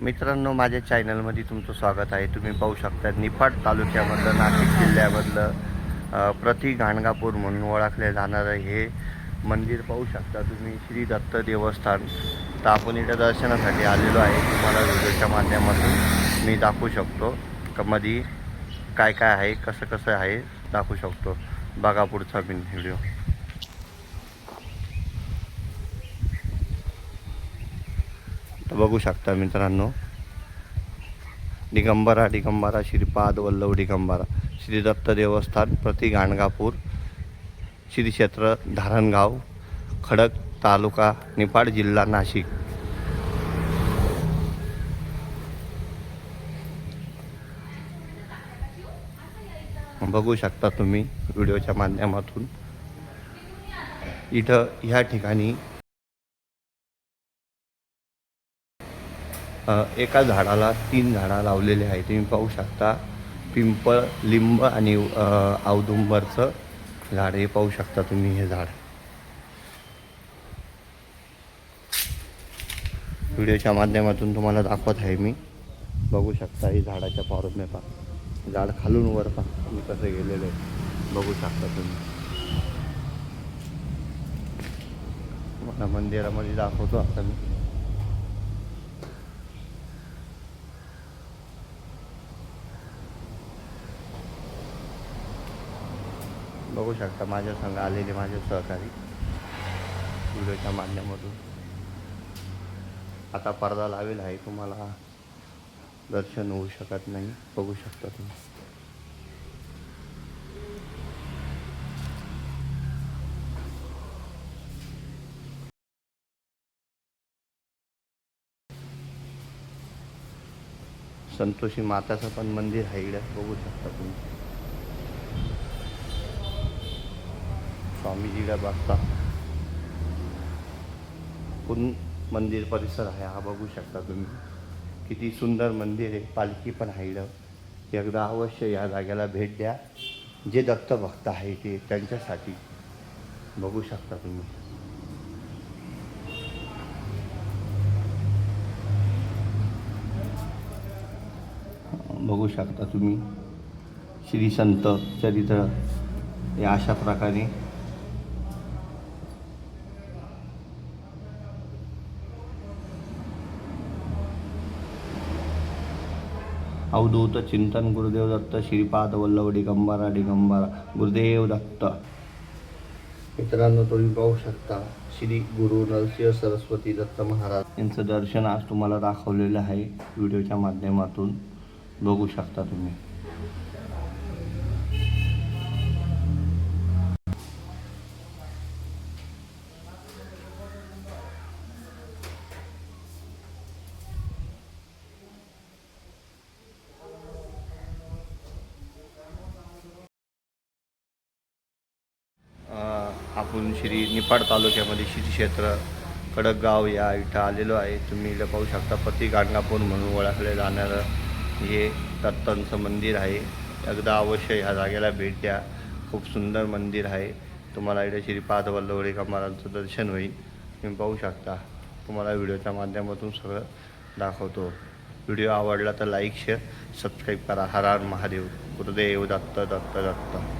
मित्रांनो माझ्या चॅनलमध्ये तुमचं स्वागत आहे. तुम्ही पाहू शकता निफाड तालुक्यामधलं नाशिक जिल्ह्यामधलं प्रति गाणगापूर म्हणून ओळखले जाणारं हे मंदिर पाहू शकता तुम्ही. श्री दत्त देवस्थान. तर आपण इथं दर्शनासाठी आलेलो आहे. तुम्हाला व्हिडिओच्या माध्यमातून मी दाखवू शकतो का मध्ये काय काय आहे कसं कसं आहे दाखवू शकतो. बघा पुढचा बिन व्हिडिओ. तर बघू शकता मित्रांनो. दिगंबरा दिगंबरा श्रीपाद वल्लभ दिगंबरा. श्री दत्त देवस्थान प्रति गाणगापूर. श्री क्षेत्र धारणगाव खडक तालुका निफाड जिल्हा नाशिक. बघू शकता तुम्ही व्हिडिओच्या माध्यमातून. इथं ह्या ठिकाणी एका झाडाला तीन झाडं लावलेले आहे तुम्ही पाहू शकता पिंपळ लिंब आणि औदुंबरचं झाड हे पाहू शकता तुम्ही हे झाड. व्हिडिओच्या माध्यमातून तुम्हाला दाखवत आहे मी. बघू शकता ही झाडाच्या पावरत पा झाड खालून वर पा तुम्ही कसं गेलेलं आहे. बघू शकता तुम्ही. मला मंदिरामध्ये दाखवतो आता मी. बघू शकता माझ्या संघ आलेले माझे सहकारी व्हिडिओच्या माध्यमातून. आता पडदा लावेल आहे तुम्हाला दर्शन होऊ शकत नाही बघू शकता तुम्ही. संतोषी माताचं पण मंदिर आहे इकडं बघू शकता तुम्ही. स्वामीजीला बघता पूर्ण मंदिर परिसर आहे हा बघू शकता तुम्ही. किती सुंदर मंदिर आहे पालखी पण आहे इकडं एकदा अवश्य या जागेला भेट द्या. जे दत्तभक्त आहे ते त्यांच्यासाठी बघू शकता तुम्ही. बघू शकता तुम्ही. श्री संत चरित्र हे अशा प्रकारे. अवधूत चिंतन गुरुदेव दत्त श्रीपाद वल्लभ दिगंबरा दिगंबरा गुरुदेव दत्त. मित्रांनो तुम्ही पाहू शकता श्री गुरु नरसिंह सरस्वती दत्त महाराज. यांचं दर्शन आज तुम्हाला दाखवलेलं आहे व्हिडिओच्या माध्यमातून. बघू शकता तुम्ही. आपण श्री निपाड तालुक्यामध्ये श्री क्षेत्र कडकगाव या इथं आलेलो आहे. तुम्ही इथं पाहू शकता पती गाणगापूर म्हणून ओळखले जाणारं हे दत्तांचं मंदिर आहे. एकदा अवश्य ह्या जागेला भेट द्या. खूप सुंदर मंदिर आहे. तुम्हाला इथे श्री वल्लवडे महाराजांचं दर्शन होईल. तुम्ही पाहू शकता. तुम्हाला व्हिडिओच्या माध्यमातून सगळं दाखवतो. व्हिडिओ आवडला तर लाईक शेअर सबस्क्राईब करा. हर हर महादेव. गुरुदेव दत्त दत्त दत्त.